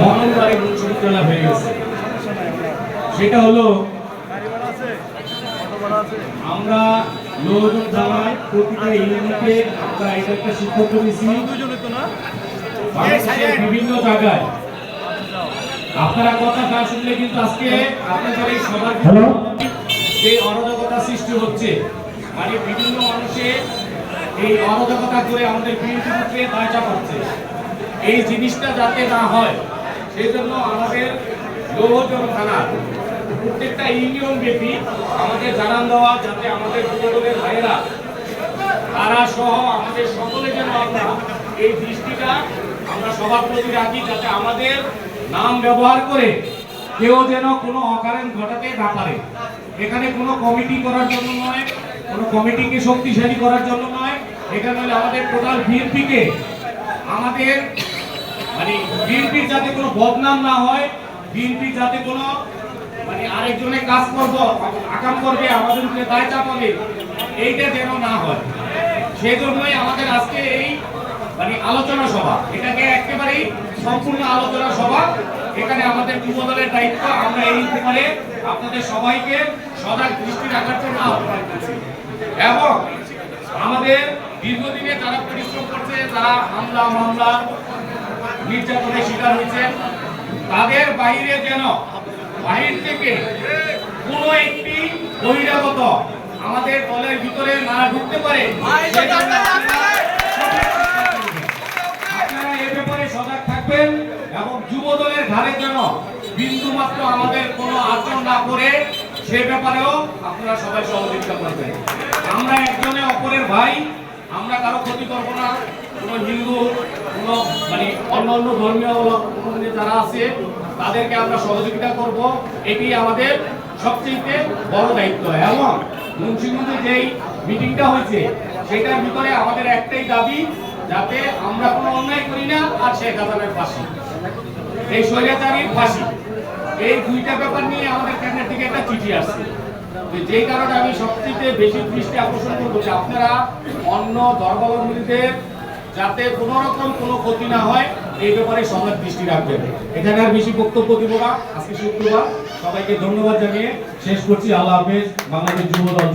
মঙ্গলবারে মুন্সিবিদ্যালয় হয়ে গেছে। সেটা হলো আমরা লোকজন জানাই প্রতিটা ইউনিটে আমরা এটা একটা সিদ্ধান্ত নিয়েছি বিভিন্ন জায়গায়। আপনারা কথা না শুনলে কিন্তু আজকে আপনাদের এই সবার যে অরাজকতা সৃষ্টি হচ্ছে মানে বিভিন্ন মানুষে এই অরাজকতা করে আমাদের বিএনপিকে দায় চাপাচ্ছে এই জিনিসটা যাতে না হয় সেই জন্য আমাদের লৌহজন থানা প্রত্যেকটা ইউনিয়ন ব্যাপী আমাদের জানান দেওয়া যাতে আমাদের যুবদলের ভাইয়েরা, তারা সহ আমাদের সকলে যেন আমরা এই দৃষ্টিটা আমরা সবার প্রতি রাখি, যাতে আমাদের নাম ব্যবহার করে কেউ যেন কোনো অকারণ ঘটাতে না পারে। এখানে কোনো কমিটি করার জন্য নয়, কোনো কমিটিকে শক্তিশালী করার জন্য নয়। এখানে আমাদের টোটাল বিএনপিকে আমাদের মানে যাতে কোনো বদনাম না হয়, বিএনপি যাতে কোনো মানে আরেকজনে কাজ করব, আকাম করবে, আমাদের উপরে দায় চাপাবে, এইটা যেন না হয়। সেই জন্যই আমাদের আজকে এই মানে আলোচনা সভা, এটাকে একেবারেই সম্পূর্ণ আলোচনা সভা। এখানে আমাদের যুব দলের দায়িত্ব, আমরা এই ব্যাপারে আপনাদের সবাইকে সজাগ দৃষ্টি রাখার জন্য আহ্বান করছি এবং আমাদের দীর্ঘদিনে যারা পরিশ্রম করছে, যারা হামলা, মামলা নির্যাতনের শিকার হয়েছে। তাদের বাইরে যেন বাহির থেকে কোনো একটি বহিরাগত আমাদের দলের ভিতরে না ঢুকতে পারে আপনারা এ ব্যাপারে সজাগ থাকবেন এবং যুব দলের ঘাড়ে যেন বিন্দু মাত্র আমাদের কোনো আচরণ না করে সে ব্যাপারেও আপনারা সবাই সহযোগিতা করবেন। আমরা একজনে অপরের ভাই আমরা কারও ক্ষতি করব না। কোনো হিন্দু কোনো মানে অন্য অন্য ধর্মীয় যারা আছে, তাদেরকে আমরা সহযোগিতা করব। এটি আমাদের সবচেয়ে বড় দায়িত্ব। এবং মুন্সিগঞ্জে যেই মিটিংটা হয়েছে, সেটার ভিতরে আমাদের একটাই দাবি, যাতে আমরা কোনো অন্যায় করি না আর শেখ হাসিনার ফাঁসি। এই স্বৈরাচারীর ফাঁসি। এই দুইটা ব্যাপার নিয়ে আমাদের ক্যাবিনেট থেকে একটা চিঠি আসছে। যেই কারণে আমি সবচেয়ে বেশি দৃষ্টি আকর্ষণ করব যে আপনারা অন্য ধর্মাবলম্বীদের যাতে কোনো রকম কোনো ক্ষতি না হয়, এই ব্যাপারে সবার দৃষ্টি রাখবেন এখানে আর বেশি বক্তব্য দিব না। আজকে শুক্রবার। সবাইকে ধন্যবাদ জানিয়ে শেষ করছি। আল্লাহ হাফেজ। বাংলাদেশ যুব দল